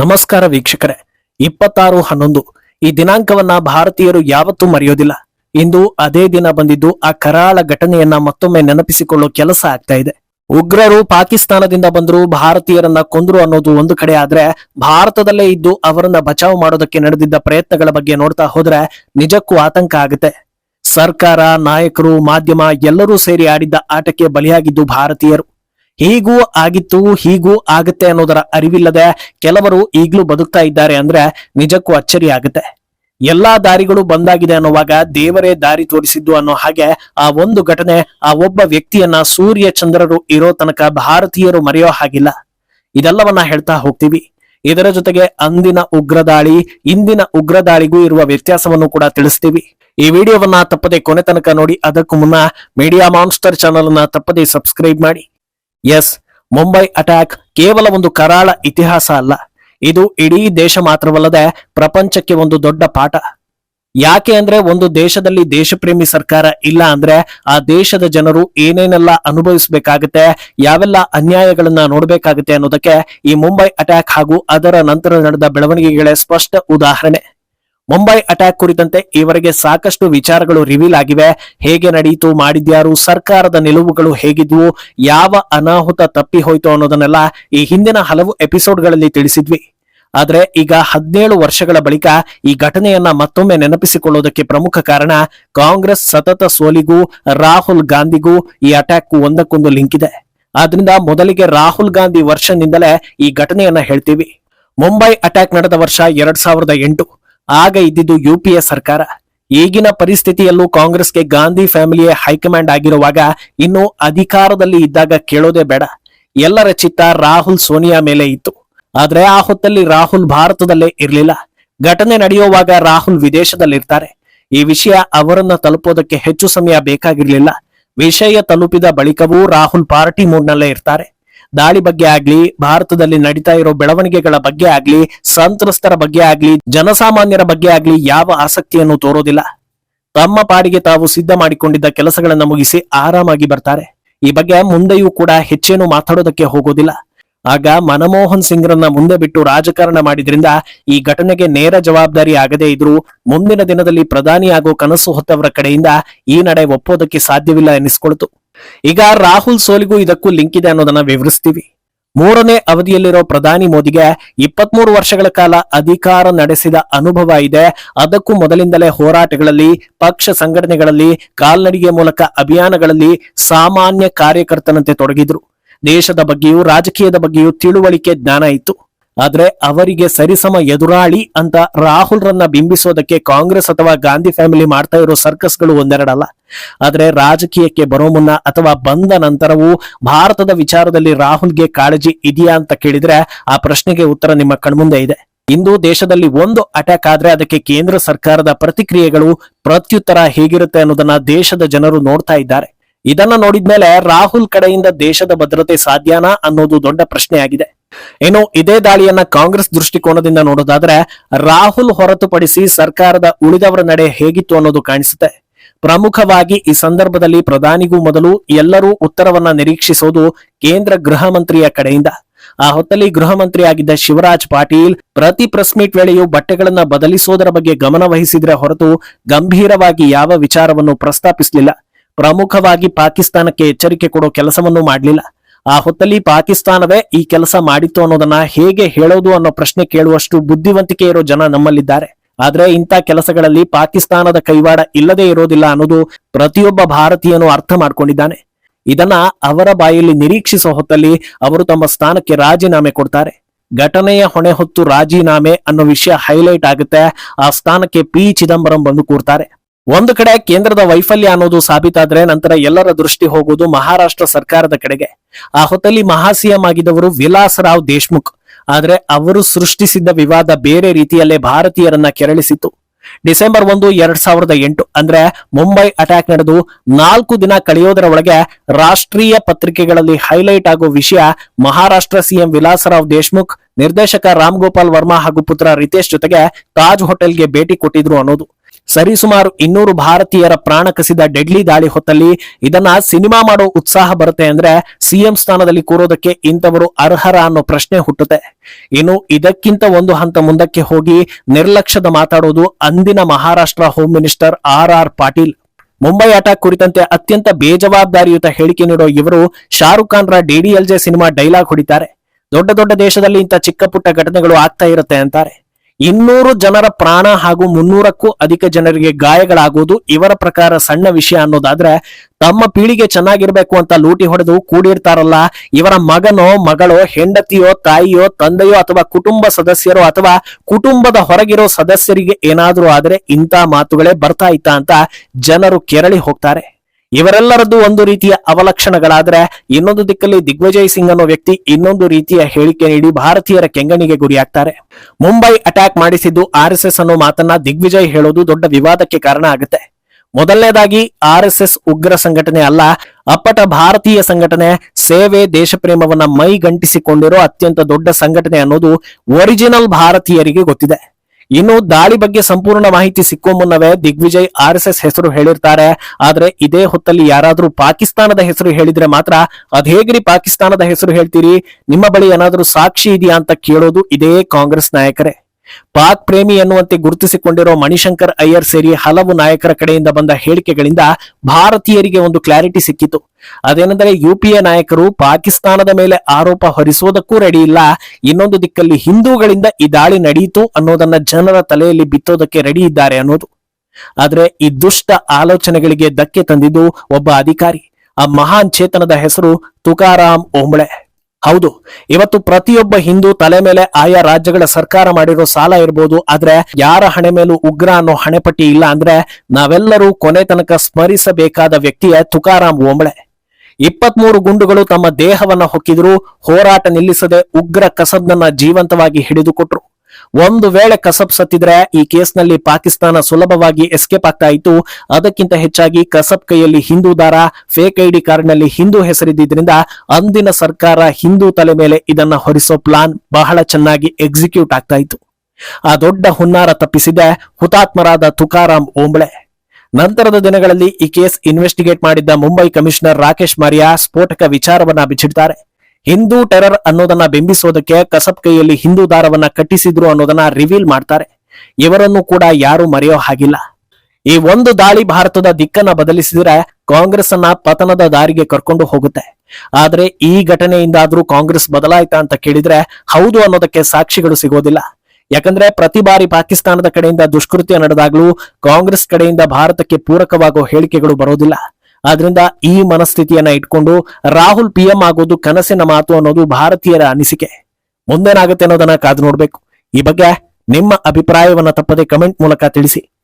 ನಮಸ್ಕಾರ ವೀಕ್ಷಕರೇ. ಇಪ್ಪತ್ತಾರು ಹನ್ನೊಂದು. ಈ ದಿನಾಂಕವನ್ನ ಭಾರತೀಯರು ಯಾವತ್ತೂ ಮರೆಯೋದಿಲ್ಲ. ಇಂದು ಅದೇ ದಿನ ಬಂದಿದ್ದು ಆ ಕರಾಳ ಘಟನೆಯನ್ನ ಮತ್ತೊಮ್ಮೆ ನೆನಪಿಸಿಕೊಳ್ಳೋ ಕೆಲಸ ಆಗ್ತಾ ಇದೆ. ಉಗ್ರರು ಪಾಕಿಸ್ತಾನದಿಂದ ಬಂದ್ರು, ಭಾರತೀಯರನ್ನ ಕೊಂದ್ರು ಅನ್ನೋದು ಒಂದು ಕಡೆ ಆದ್ರೆ, ಭಾರತದಲ್ಲೇ ಇದ್ದು ಅವರನ್ನ ಬಚಾವ್ ಮಾಡೋದಕ್ಕೆ ನಡೆದಿದ್ದ ಪ್ರಯತ್ನಗಳ ಬಗ್ಗೆ ನೋಡ್ತಾ ಹೋದ್ರೆ ನಿಜಕ್ಕೂ ಆತಂಕ ಆಗುತ್ತೆ. ಸರ್ಕಾರ, ನಾಯಕರು, ಮಾಧ್ಯಮ ಎಲ್ಲರೂ ಸೇರಿ ಆಡಿದ್ದ ಆಟಕ್ಕೆ ಬಲಿಯಾಗಿದ್ದು ಭಾರತೀಯರು. ಹೀಗೂ ಆಗಿತ್ತು, ಹೀಗೂ ಆಗುತ್ತೆ ಅನ್ನೋದರ ಅರಿವಿಲ್ಲದೆ ಕೆಲವರು ಈಗಲೂ ಬದುಕ್ತಾ ಇದ್ದಾರೆ ಅಂದ್ರೆ ನಿಜಕ್ಕೂ ಅಚ್ಚರಿ ಆಗುತ್ತೆ ಎಲ್ಲಾ ದಾರಿಗಳು ಬಂದಾಗಿದೆ ಅನ್ನುವಾಗ ದೇವರೇ ದಾರಿ ತೋರಿಸಿದ್ದು ಅನ್ನೋ ಹಾಗೆ ಆ ಒಂದು ಘಟನೆ ಆ ಒಬ್ಬ ವ್ಯಕ್ತಿಯನ್ನ ಸೂರ್ಯ ಚಂದ್ರರು ಇರೋ ತನಕ ಭಾರತೀಯರು ಮರೆಯೋ ಹಾಗಿಲ್ಲ. ಇದೆಲ್ಲವನ್ನ ಹೇಳ್ತಾ ಹೋಗ್ತೀವಿ. ಇದರ ಜೊತೆಗೆ ಅಂದಿನ ಉಗ್ರದಾಳಿ, ಇಂದಿನ ಉಗ್ರದಾಳಿಗೂ ಇರುವ ವ್ಯತ್ಯಾಸವನ್ನು ಕೂಡ ತಿಳಿಸ್ತೀವಿ. ಈ ವಿಡಿಯೋವನ್ನ ತಪ್ಪದೆ ಕೊನೆ ತನಕ ನೋಡಿ, ಅದಕ್ಕೂ ಮುನ್ನ ಮೀಡಿಯಾ ಮಾನ್ಸ್ಟರ್ ಚಾನಲ್ ಅನ್ನ ತಪ್ಪದೆ ಸಬ್ಸ್ಕ್ರೈಬ್ ಮಾಡಿ. ಎಸ್ ಮುಂಬೈ ಅಟ್ಯಾಕ್ ಕೇವಲ ಒಂದು ಕರಾಳ ಇತಿಹಾಸ ಅಲ್ಲ. ಇದು ಇಡೀ ದೇಶ ಮಾತ್ರವಲ್ಲದೆ ಪ್ರಪಂಚಕ್ಕೆ ಒಂದು ದೊಡ್ಡ ಪಾಠ. ಯಾಕೆ ಅಂದ್ರೆ ಒಂದು ದೇಶದಲ್ಲಿ ದೇಶಪ್ರೇಮಿ ಸರ್ಕಾರ ಇಲ್ಲ ಅಂದ್ರೆ ಆ ದೇಶದ ಜನರು ಏನೇನೆಲ್ಲ ಅನುಭವಿಸಬೇಕಾಗತ್ತೆ, ಯಾವೆಲ್ಲ ಅನ್ಯಾಯಗಳನ್ನ ನೋಡ್ಬೇಕಾಗತ್ತೆ ಅನ್ನೋದಕ್ಕೆ ಈ ಮುಂಬೈ ಅಟ್ಯಾಕ್ ಹಾಗೂ ಅದರ ನಂತರ ನಡೆದ ಬೆಳವಣಿಗೆಗಳೇ ಸ್ಪಷ್ಟ ಉದಾಹರಣೆ. ಮುಂಬೈ ಅಟ್ಯಾಕ್ ಕುರಿತಂತೆ ಈವರೆಗೆ ಸಾಕಷ್ಟು ವಿಚಾರಗಳು ರಿವೀಲ್ ಆಗಿವೆ. ಹೇಗೆ ನಡೆಯಿತು ಮಾಡಿದ್ಯಾರು, ಸರ್ಕಾರದ ನಿಲುವುಗಳು ಹೇಗಿದ್ವು, ಯಾವ ಅನಾಹುತ ತಪ್ಪಿ ಹೋಯಿತು ಅನ್ನೋದನ್ನೆಲ್ಲ ಈ ಹಿಂದಿನ ಹಲವು ಎಪಿಸೋಡ್ಗಳಲ್ಲಿ ತಿಳಿಸಿದ್ವಿ. ಆದರೆ ಈಗ ಹದಿನೇಳು ವರ್ಷಗಳ ಬಳಿಕ ಈ ಘಟನೆಯನ್ನ ಮತ್ತೊಮ್ಮೆ ನೆನಪಿಸಿಕೊಳ್ಳೋದಕ್ಕೆ ಪ್ರಮುಖ ಕಾರಣ ಕಾಂಗ್ರೆಸ್ ಸತತ ಸೋಲಿಗೂ, ರಾಹುಲ್ ಗಾಂಧಿಗೂ ಈ ಅಟ್ಯಾಕ್ ಒಂದಕ್ಕೊಂದು ಲಿಂಕ್ ಇದೆ. ಆದ್ರಿಂದ ಮೊದಲಿಗೆ ರಾಹುಲ್ ಗಾಂಧಿ ವರ್ಷನಿಂದಲೇ ಈ ಘಟನೆಯನ್ನ ಹೇಳ್ತೀವಿ. ಮುಂಬೈ ಅಟ್ಯಾಕ್ ನಡೆದ ವರ್ಷ ಎರಡ್ ಸಾವಿರದ ಎಂಟು. ಆಗ ಇದ್ದಿದ್ದು ಯು ಸರ್ಕಾರ. ಈಗಿನ ಪರಿಸ್ಥಿತಿಯಲ್ಲೂ ಕಾಂಗ್ರೆಸ್ಗೆ ಗಾಂಧಿ ಫ್ಯಾಮಿಲಿಯೇ ಹೈಕಮಾಂಡ್ ಆಗಿರುವಾಗ ಇನ್ನು ಅಧಿಕಾರದಲ್ಲಿ ಇದ್ದಾಗ ಕೇಳೋದೇ ಬೇಡ. ಎಲ್ಲರ ಚಿತ್ತ ರಾಹುಲ್ ಸೋನಿಯಾ ಮೇಲೆ ಇತ್ತು. ಆದ್ರೆ ಆ ಹೊತ್ತಲ್ಲಿ ರಾಹುಲ್ ಭಾರತದಲ್ಲೇ ಇರಲಿಲ್ಲ. ಘಟನೆ ನಡೆಯುವಾಗ ರಾಹುಲ್ ವಿದೇಶದಲ್ಲಿರ್ತಾರೆ. ಈ ವಿಷಯ ಅವರನ್ನ ತಲುಪೋದಕ್ಕೆ ಹೆಚ್ಚು ಸಮಯ ಬೇಕಾಗಿರ್ಲಿಲ್ಲ. ವಿಷಯ ತಲುಪಿದ ಬಳಿಕವೂ ರಾಹುಲ್ ಪಾರ್ಟಿ ಮೂಡ್ನಲ್ಲೇ ಇರ್ತಾರೆ. ದಾಳಿ ಬಗ್ಗೆ ಆಗ್ಲಿ, ಭಾರತದಲ್ಲಿ ನಡೀತಾ ಇರೋ ಬೆಳವಣಿಗೆಗಳ ಬಗ್ಗೆ ಆಗ್ಲಿ, ಸಂತ್ರಸ್ತರ ಬಗ್ಗೆ ಆಗ್ಲಿ, ಜನಸಾಮಾನ್ಯರ ಬಗ್ಗೆ ಆಗ್ಲಿ ಯಾವ ಆಸಕ್ತಿಯನ್ನು ತೋರೋದಿಲ್ಲ. ತಮ್ಮ ಪಾಡಿಗೆ ತಾವು ಸಿದ್ಧ ಮಾಡಿಕೊಂಡಿದ್ದ ಕೆಲಸಗಳನ್ನು ಮುಗಿಸಿ ಆರಾಮಾಗಿ ಬರ್ತಾರೆ. ಈ ಬಗ್ಗೆ ಮುಂದೆಯೂ ಕೂಡ ಹೆಚ್ಚೇನು ಮಾತಾಡೋದಕ್ಕೆ ಹೋಗೋದಿಲ್ಲ. ಆಗ ಮನಮೋಹನ್ ಸಿಂಗ್ರನ್ನ ಮುಂದೆ ಬಿಟ್ಟು ರಾಜಕಾರಣ ಮಾಡಿದ್ರಿಂದ ಈ ಘಟನೆಗೆ ನೇರ ಜವಾಬ್ದಾರಿ ಆಗದೇ ಇದ್ರೂ ಮುಂದಿನ ದಿನದಲ್ಲಿ ಪ್ರಧಾನಿ ಆಗೋ ಕನಸು ಹೊತ್ತವರ ಕಡೆಯಿಂದ ಈ ನಡೆ ಒಪ್ಪೋದಕ್ಕೆ ಸಾಧ್ಯವಿಲ್ಲ ಎನಿಸ್ಕೊಳ್ತು. ಈಗ ರಾಹುಲ್ ಸೋಲಿಗೂ ಇದಕ್ಕೂ ಲಿಂಕ್ ಇದೆ ಅನ್ನೋದನ್ನ ವಿವರಿಸ್ತೀವಿ. ಮೂರನೇ ಅವಧಿಯಲ್ಲಿರೋ ಪ್ರಧಾನಿ ಮೋದಿಗೆ ಇಪ್ಪತ್ಮೂರು ವರ್ಷಗಳ ಕಾಲ ಅಧಿಕಾರ ನಡೆಸಿದ ಅನುಭವ ಇದೆ. ಅದಕ್ಕೂ ಮೊದಲಿಂದಲೇ ಹೋರಾಟಗಳಲ್ಲಿ, ಪಕ್ಷ ಸಂಘಟನೆಗಳಲ್ಲಿ, ಕಾಲ್ನಡಿಗೆ ಮೂಲಕ ಅಭಿಯಾನಗಳಲ್ಲಿ ಸಾಮಾನ್ಯ ಕಾರ್ಯಕರ್ತನಂತೆ ತೊಡಗಿದ್ರು. ದೇಶದ ಬಗ್ಗೆಯೂ, ರಾಜಕೀಯದ ಬಗ್ಗೆಯೂ ತಿಳುವಳಿಕೆ ಜ್ಞಾನ ಇತ್ತು. ಆದ್ರೆ ಅವರಿಗೆ ಸರಿಸಮ ಎದುರಾಳಿ ಅಂತ ರಾಹುಲ್ ರನ್ನ ಬಿಂಬಿಸೋದಕ್ಕೆ ಕಾಂಗ್ರೆಸ್ ಅಥವಾ ಗಾಂಧಿ ಫ್ಯಾಮಿಲಿ ಮಾಡ್ತಾ ಇರೋ ಸರ್ಕಸ್ಗಳು ಒಂದೆರಡಲ್ಲ. ಆದ್ರೆ ರಾಜಕೀಯಕ್ಕೆ ಬರೋ ಮುನ್ನ ಅಥವಾ ಬಂದ ನಂತರವೂ ಭಾರತದ ವಿಚಾರದಲ್ಲಿ ರಾಹುಲ್ಗೆ ಕಾಳಜಿ ಇದೆಯಾ ಅಂತ ಕೇಳಿದ್ರೆ ಆ ಪ್ರಶ್ನೆಗೆ ಉತ್ತರ ನಿಮ್ಮ ಕಣ್ಮುಂದೆ ಇದೆ. ಇಂದು ದೇಶದಲ್ಲಿ ಒಂದು ಅಟ್ಯಾಕ್ ಆದ್ರೆ ಅದಕ್ಕೆ ಕೇಂದ್ರ ಸರ್ಕಾರದ ಪ್ರತಿಕ್ರಿಯೆಗಳು ಪ್ರತ್ಯುತ್ತರ ಹೇಗಿರುತ್ತೆ ಅನ್ನೋದನ್ನ ದೇಶದ ಜನರು ನೋಡ್ತಾ ಇದ್ದಾರೆ. ಇದನ್ನ ನೋಡಿದ್ಮೇಲೆ ರಾಹುಲ್ ಕಡೆಯಿಂದ ದೇಶದ ಭದ್ರತೆ ಸಾಧ್ಯನಾ ಅನ್ನೋದು ದೊಡ್ಡ ಪ್ರಶ್ನೆಯಾಗಿದೆ. ಇನ್ನು ಇದೇ ದಾಳಿಯನ್ನ ಕಾಂಗ್ರೆಸ್ ದೃಷ್ಟಿಕೋನದಿಂದ ನೋಡೋದಾದ್ರೆ ರಾಹುಲ್ ಹೊರತುಪಡಿಸಿ ಸರ್ಕಾರದ ಉಳಿದವರ ನಡೆ ಹೇಗಿತ್ತು ಅನ್ನೋದು ಕಾಣಿಸುತ್ತೆ. ಪ್ರಮುಖವಾಗಿ ಈ ಸಂದರ್ಭದಲ್ಲಿ ಪ್ರಧಾನಿಗೂ ಮೊದಲು ಎಲ್ಲರೂ ಉತ್ತರವನ್ನ ನಿರೀಕ್ಷಿಸೋದು ಕೇಂದ್ರ ಗೃಹ ಮಂತ್ರಿಯ ಕಡೆಯಿಂದ. ಆ ಹೊತ್ತಲ್ಲಿ ಗೃಹ ಮಂತ್ರಿಯಾಗಿದ್ದ ಶಿವರಾಜ್ ಪಾಟೀಲ್ ಪ್ರತಿ ಪ್ರೆಸ್ ಮೀಟ್ ವೇಳೆಯೂ ಬಟ್ಟೆಗಳನ್ನ ಬದಲಿಸೋದರ ಬಗ್ಗೆ ಗಮನ ವಹಿಸಿದ್ರೆ ಹೊರತು ಗಂಭೀರವಾಗಿ ಯಾವ ವಿಚಾರವನ್ನು ಪ್ರಸ್ತಾಪಿಸಲಿಲ್ಲ. ಪ್ರಮುಖವಾಗಿ ಪಾಕಿಸ್ತಾನಕ್ಕೆ ಎಚ್ಚರಿಕೆ ಕೊಡೋ ಕೆಲಸವನ್ನು ಮಾಡಲಿಲ್ಲ. ಆ ಹೊತ್ತಲ್ಲಿ ಪಾಕಿಸ್ತಾನವೇ ಈ ಕೆಲಸ ಮಾಡಿತ್ತು ಅನ್ನೋದನ್ನ ಹೇಗೆ ಹೇಳೋದು ಅನ್ನೋ ಪ್ರಶ್ನೆ ಕೇಳುವಷ್ಟು ಬುದ್ಧಿವಂತಿಕೆ ಇರೋ ಜನ ನಮ್ಮಲ್ಲಿದ್ದಾರೆ. ಆದ್ರೆ ಇಂಥ ಕೆಲಸಗಳಲ್ಲಿ ಪಾಕಿಸ್ತಾನದ ಕೈವಾಡ ಇಲ್ಲದೆ ಇರೋದಿಲ್ಲ ಅನ್ನೋದು ಪ್ರತಿಯೊಬ್ಬ ಭಾರತೀಯನು ಅರ್ಥ ಮಾಡ್ಕೊಂಡಿದ್ದಾನೆ. ಇದನ್ನ ಅವರ ಬಾಯಲ್ಲಿ ನಿರೀಕ್ಷಿಸೋ ಹೊತ್ತಲ್ಲಿ ಅವರು ತಮ್ಮ ಸ್ಥಾನಕ್ಕೆ ರಾಜೀನಾಮೆ ಕೊಡ್ತಾರೆ. ಘಟನೆಯ ಹೊಣೆ ಹೊತ್ತು ರಾಜೀನಾಮೆ ಅನ್ನೋ ವಿಷಯ ಹೈಲೈಟ್ ಆಗುತ್ತೆ. ಆ ಸ್ಥಾನಕ್ಕೆ ಪಿ ಚಿದಂಬರಂ ಬಂದು ಕೂರ್ತಾರೆ. ಒಂದು ಕಡೆ ಕೇಂದ್ರದ ವೈಫಲ್ಯ ಅನ್ನೋದು ಸಾಬೀತಾದ್ರೆ ನಂತರ ಎಲ್ಲರ ದೃಷ್ಟಿ ಹೋಗುವುದು ಮಹಾರಾಷ್ಟ್ರ ಸರ್ಕಾರದ ಕಡೆಗೆ. ಆ ಹೊತ್ತಲ್ಲಿ ಮಹಾ ಸಿಎಂ ಆಗಿದ್ದವರು ವಿಲಾಸರಾವ್ ದೇಶ್ಮುಖ್. ಆದ್ರೆ ಅವರು ಸೃಷ್ಟಿಸಿದ್ದ ವಿವಾದ ಬೇರೆ ರೀತಿಯಲ್ಲೇ ಭಾರತೀಯರನ್ನ ಕೆರಳಿಸಿತ್ತು. ಡಿಸೆಂಬರ್ ಒಂದು, ಎರಡ್ ಸಾವಿರದ ಎಂಟು, ಅಂದ್ರೆ ಮುಂಬೈ ಅಟ್ಯಾಕ್ ನಡೆದು ನಾಲ್ಕು ದಿನ ಕಳೆಯೋದರ ಒಳಗೆ ರಾಷ್ಟ್ರೀಯ ಪತ್ರಿಕೆಗಳಲ್ಲಿ ಹೈಲೈಟ್ ಆಗೋ ವಿಷಯ ಮಹಾರಾಷ್ಟ್ರ ಸಿಎಂ ವಿಲಾಸರಾವ್ ದೇಶ್ಮುಖ್, ನಿರ್ದೇಶಕ ರಾಮ್ ಗೋಪಾಲ್ ವರ್ಮಾ ಹಾಗೂ ಪುತ್ರ ರಿತೇಶ್ ಜೊತೆಗೆ ತಾಜ್ ಹೋಟೆಲ್ಗೆ ಭೇಟಿ ಕೊಟ್ಟಿದ್ರು ಅನ್ನೋದು. ಸರಿಸುಮಾರು ಇನ್ನೂರು ಭಾರತೀಯರ ಪ್ರಾಣ ಕಸಿದ ಡೆಡ್ಲಿ ದಾಳಿ ಹೊತ್ತಲ್ಲಿ ಇದನ್ನ ಸಿನಿಮಾ ಮಾಡೋ ಉತ್ಸಾಹ ಬರುತ್ತೆ ಅಂದ್ರೆ ಸಿಎಂ ಸ್ಥಾನದಲ್ಲಿ ಕೂರೋದಕ್ಕೆ ಇಂಥವರು ಅರ್ಹರ ಅನ್ನೋ ಪ್ರಶ್ನೆ ಹುಟ್ಟುತ್ತೆ. ಇನ್ನು ಇದಕ್ಕಿಂತ ಒಂದು ಹಂತ ಮುಂದಕ್ಕೆ ಹೋಗಿ ನಿರ್ಲಕ್ಷ್ಯದ ಮಾತಾಡೋದು ಅಂದಿನ Maharashtra home minister R R Patil. Mumbai attack ಕುರಿತಂತೆ ಅತ್ಯಂತ ಬೇಜವಾಬ್ದಾರಿಯುತ ಹೇಳಿಕೆ ನೀಡೋ ಇವರು ಶಾರುಖ್ ಖಾನ್ ರ ಡಿಡಿಎಲ್ಜೆ ಸಿನಿಮಾ ಡೈಲಾಗ್ ಹೊಡಿತಾರೆ. ದೊಡ್ಡ ದೊಡ್ಡ ದೇಶದಲ್ಲಿ ಇಂಥ ಚಿಕ್ಕ ಪುಟ್ಟ ಘಟನೆಗಳು ಆಗ್ತಾ ಇರುತ್ತೆ ಅಂತಾರೆ. ಇನ್ನೂರು ಜನರ ಪ್ರಾಣ ಹಾಗೂ ಮುನ್ನೂರಕ್ಕೂ ಅಧಿಕ ಜನರಿಗೆ ಗಾಯಗಳಾಗುವುದು ಇವರ ಪ್ರಕಾರ ಸಣ್ಣ ವಿಷಯ ಅನ್ನೋದಾದ್ರೆ ತಮ್ಮ ಪೀಳಿಗೆ ಚೆನ್ನಾಗಿರ್ಬೇಕು ಅಂತ ಲೂಟಿ ಹೊಡೆದು ಕೂಡಿರ್ತಾರಲ್ಲ, ಇವರ ಮಗನೋ, ಮಗಳೋ, ಹೆಂಡತಿಯೋ, ತಾಯಿಯೋ, ತಂದೆಯೋ ಅಥವಾ ಕುಟುಂಬ ಸದಸ್ಯರೋ ಅಥವಾ ಕುಟುಂಬದ ಹೊರಗಿರೋ ಸದಸ್ಯರಿಗೆ ಏನಾದರೂ ಆದರೆ ಇಂಥ ಮಾತುಗಳೇ ಬರ್ತಾ ಇತ್ತ ಅಂತ ಜನರು ಕೆರಳಿ ಹೋಗ್ತಾರೆ. ಇವರೆಲ್ಲರದ್ದು ಒಂದು ರೀತಿಯ ಅವಲಕ್ಷಣಗಳಾದ್ರೆ ಇನ್ನೊಂದು ದಿಕ್ಕಲ್ಲಿ ದಿಗ್ವಿಜಯ್ ಸಿಂಗ್ ಅನ್ನೋ ವ್ಯಕ್ತಿ ಇನ್ನೊಂದು ರೀತಿಯ ಹೇಳಿಕೆ ನೀಡಿ ಭಾರತೀಯರ ಕೆಂಗಣಿಗೆ ಗುರಿಯಾಗ್ತಾರೆ. ಮುಂಬೈ ಅಟ್ಯಾಕ್ ಮಾಡಿಸಿದ್ದು ಆರ್ ಎಸ್ ಅನ್ನೋ ಮಾತನ್ನ ದಿಗ್ವಿಜಯ್ ಹೇಳೋದು ದೊಡ್ಡ ವಿವಾದಕ್ಕೆ ಕಾರಣ ಆಗುತ್ತೆ. ಮೊದಲನೇದಾಗಿ ಆರ್ ಉಗ್ರ ಸಂಘಟನೆ ಅಲ್ಲ, ಅಪ್ಪಟ ಭಾರತೀಯ ಸಂಘಟನೆ ಸೇವೆ ದೇಶಪ್ರೇಮವನ್ನ ಮೈಗಂಟಿಸಿಕೊಂಡಿರೋ ಅತ್ಯಂತ ದೊಡ್ಡ ಸಂಘಟನೆ ಅನ್ನೋದು ಒರಿಜಿನಲ್ ಭಾರತೀಯರಿಗೆ ಗೊತ್ತಿದೆ. ಇನ್ನು ದಾಳಿ ಬಗ್ಗೆ ಸಂಪೂರ್ಣ ಮಾಹಿತಿ ಸಿಕ್ಕೋ ಮುನ್ನವೇ ದಿಗ್ವಿಜಯ್ ಆರ್ ಹೆಸರು ಹೇಳಿರ್ತಾರೆ. ಆದ್ರೆ ಇದೇ ಹೊತ್ತಲ್ಲಿ ಯಾರಾದ್ರೂ ಪಾಕಿಸ್ತಾನದ ಹೆಸರು ಹೇಳಿದ್ರೆ ಮಾತ್ರ ಅದೇಗ್ರಿ ಪಾಕಿಸ್ತಾನದ ಹೆಸರು ಹೇಳ್ತೀರಿ? ನಿಮ್ಮ ಬಳಿ ಏನಾದ್ರೂ ಸಾಕ್ಷಿ ಇದೆಯಾ ಅಂತ ಕೇಳೋದು ಇದೇ ಕಾಂಗ್ರೆಸ್ ನಾಯಕರೇ. ಪಾಕ್ ಪ್ರೇಮಿ ಎನ್ನುವಂತೆ ಗುರುತಿಸಿಕೊಂಡಿರೋ ಮಣಿಶಂಕರ್ ಅಯ್ಯರ್ ಸೇರಿ ಹಲವು ನಾಯಕರ ಕಡೆಯಿಂದ ಬಂದ ಹೇಳಿಕೆಗಳಿಂದ ಭಾರತೀಯರಿಗೆ ಒಂದು ಕ್ಲಾರಿಟಿ ಸಿಕ್ಕಿತು. ಅದೇನೆಂದರೆ ಯುಪಿಎ ನಾಯಕರು ಪಾಕಿಸ್ತಾನದ ಮೇಲೆ ಆರೋಪ ಹೊರಿಸೋದಕ್ಕೂ ರೆಡಿ ಇಲ್ಲ. ಇನ್ನೊಂದು ದಿಕ್ಕಲ್ಲಿ ಹಿಂದೂಗಳಿಂದ ಈ ದಾಳಿ ನಡೆಯಿತು ಅನ್ನೋದನ್ನ ಜನರ ತಲೆಯಲ್ಲಿ ಬಿತ್ತೋದಕ್ಕೆ ರೆಡಿ ಇದ್ದಾರೆ ಅನ್ನೋದು. ಆದ್ರೆ ಈ ದುಷ್ಟ ಆಲೋಚನೆಗಳಿಗೆ ಧಕ್ಕೆ ತಂದಿದ್ದು ಒಬ್ಬ ಅಧಿಕಾರಿ. ಆ ಮಹಾನ್ ಚೇತನದ ಹೆಸರು ತುಕಾರಾಮ್ ಓಂಬಳೆ. ಹೌದು, ಇವತ್ತು ಪ್ರತಿಯೊಬ್ಬ ಹಿಂದೂ ತಲೆ ಮೇಲೆ ಆಯಾ ರಾಜ್ಯಗಳ ಸರ್ಕಾರ ಮಾಡಿರೋ ಸಾಲ ಇರ್ಬೋದು, ಆದ್ರೆ ಯಾರ ಹಣೆ ಮೇಲೂ ಉಗ್ರ ಅನ್ನೋ ಹಣೆಪಟ್ಟಿ ಇಲ್ಲ ಅಂದ್ರೆ ನಾವೆಲ್ಲರೂ ಕೊನೆ ತನಕ ಸ್ಮರಿಸಬೇಕಾದ ವ್ಯಕ್ತಿಯ ತುಕಾರಾಮ್ ಓಂಬಳೆ. ಇಪ್ಪತ್ಮೂರು ಗುಂಡುಗಳು ತಮ್ಮ ದೇಹವನ್ನ ಹೊಕ್ಕಿದ್ರು, ಹೋರಾಟ ನಿಲ್ಲಿಸದೆ ಉಗ್ರ ಕಸಬ್ನನ್ನ ಜೀವಂತವಾಗಿ ಹಿಡಿದುಕೊಟ್ರು. ಒಂದು ವೇಳೆ ಕಸಬ್ ಸತ್ತಿದ್ರೆ ಈ ಕೇಸ್ನಲ್ಲಿ ಪಾಕಿಸ್ತಾನ ಸುಲಭವಾಗಿ ಎಸ್ಕೇಪ್ ಆಗ್ತಾ ಇತ್ತು. ಅದಕ್ಕಿಂತ ಹೆಚ್ಚಾಗಿ ಕಸಬ್ ಕೈಯಲ್ಲಿ ಹಿಂದೂ ದಾರ ಫೇಕ್ ಐಡಿ ಕಾರ್ಡ್ನಲ್ಲಿ ಹಿಂದೂ ಹೆಸರಿದ್ದರಿಂದ ಅಂದಿನ ಸರ್ಕಾರ ಹಿಂದೂ ತಲೆ ಮೇಲೆ ಇದನ್ನ ಹೊರಿಸೋ ಪ್ಲಾನ್ ಬಹಳ ಚೆನ್ನಾಗಿ ಎಕ್ಸಿಕ್ಯೂಟ್ ಆಗ್ತಾ ಇತ್ತು. ಆ ದೊಡ್ಡ ಹುನ್ನಾರ ತಪ್ಪಿಸಿದೆ ಹುತಾತ್ಮರಾದ ತುಕಾರಾಮ್ ಓಂಬಳೆ. ನಂತರದ ದಿನಗಳಲ್ಲಿ ಈ ಕೇಸ್ ಇನ್ವೆಸ್ಟಿಗೇಟ್ ಮಾಡಿದ್ದ ಮುಂಬೈ ಕಮಿಷನರ್ ರಾಕೇಶ್ ಮಾರಿಯಾ ಸ್ಫೋಟಕ ವಿಚಾರವನ್ನ ಬಿಚ್ಚಿಡ್ತಾರೆ. ಹಿಂದೂ ಟೆರರ್ ಅನ್ನೋದನ್ನ ಬಿಂಬಿಸೋದಕ್ಕೆ ಕಸಬ್ ಕೈಯಲ್ಲಿ ಹಿಂದೂ ದಾರವನ್ನ ಕಟ್ಟಿಸಿದ್ರು ಅನ್ನೋದನ್ನ ರಿವೀಲ್ ಮಾಡ್ತಾರೆ. ಇವರನ್ನು ಕೂಡ ಯಾರು ಮರೆಯೋ ಹಾಗಿಲ್ಲ. ಈ ಒಂದು ದಾಳಿ ಭಾರತದ ದಿಕ್ಕನ್ನ ಬದಲಿಸಿದ್ರೆ ಕಾಂಗ್ರೆಸ್ ಅನ್ನ ಪತನದ ದಾರಿಗೆ ಕರ್ಕೊಂಡು ಹೋಗುತ್ತೆ. ಆದ್ರೆ ಈ ಘಟನೆಯಿಂದಾದ್ರೂ ಕಾಂಗ್ರೆಸ್ ಬದಲಾಯ್ತಾ ಅಂತ ಕೇಳಿದ್ರೆ ಹೌದು ಅನ್ನೋದಕ್ಕೆ ಸಾಕ್ಷಿಗಳು ಸಿಗೋದಿಲ್ಲ. ಯಾಕಂದ್ರೆ ಪ್ರತಿ ಬಾರಿ ಪಾಕಿಸ್ತಾನದ ಕಡೆಯಿಂದ ದುಷ್ಕೃತ್ಯ ನಡೆದಾಗ್ಲೂ ಕಾಂಗ್ರೆಸ್ ಕಡೆಯಿಂದ ಭಾರತಕ್ಕೆ ಪೂರಕವಾಗೋ ಹೇಳಿಕೆಗಳು ಬರೋದಿಲ್ಲ. ಆದ್ರಿಂದ ಈ ಮನಸ್ಥಿತಿಯನ್ನ ಇಟ್ಕೊಂಡು ರಾಹುಲ್ ಪಿಎಂ ಆಗೋದು ಕನಸಿನ ಮಾತು ಅನ್ನೋದು ಭಾರತೀಯರ ಅನಿಸಿಕೆ. ಮುಂದೇನಾಗುತ್ತೆ ಅನ್ನೋದನ್ನ ಕಾದು ನೋಡ್ಬೇಕು. ಈ ಬಗ್ಗೆ ನಿಮ್ಮ ಅಭಿಪ್ರಾಯವನ್ನ ತಪ್ಪದೆ ಕಮೆಂಟ್ ಮೂಲಕ ತಿಳಿಸಿ.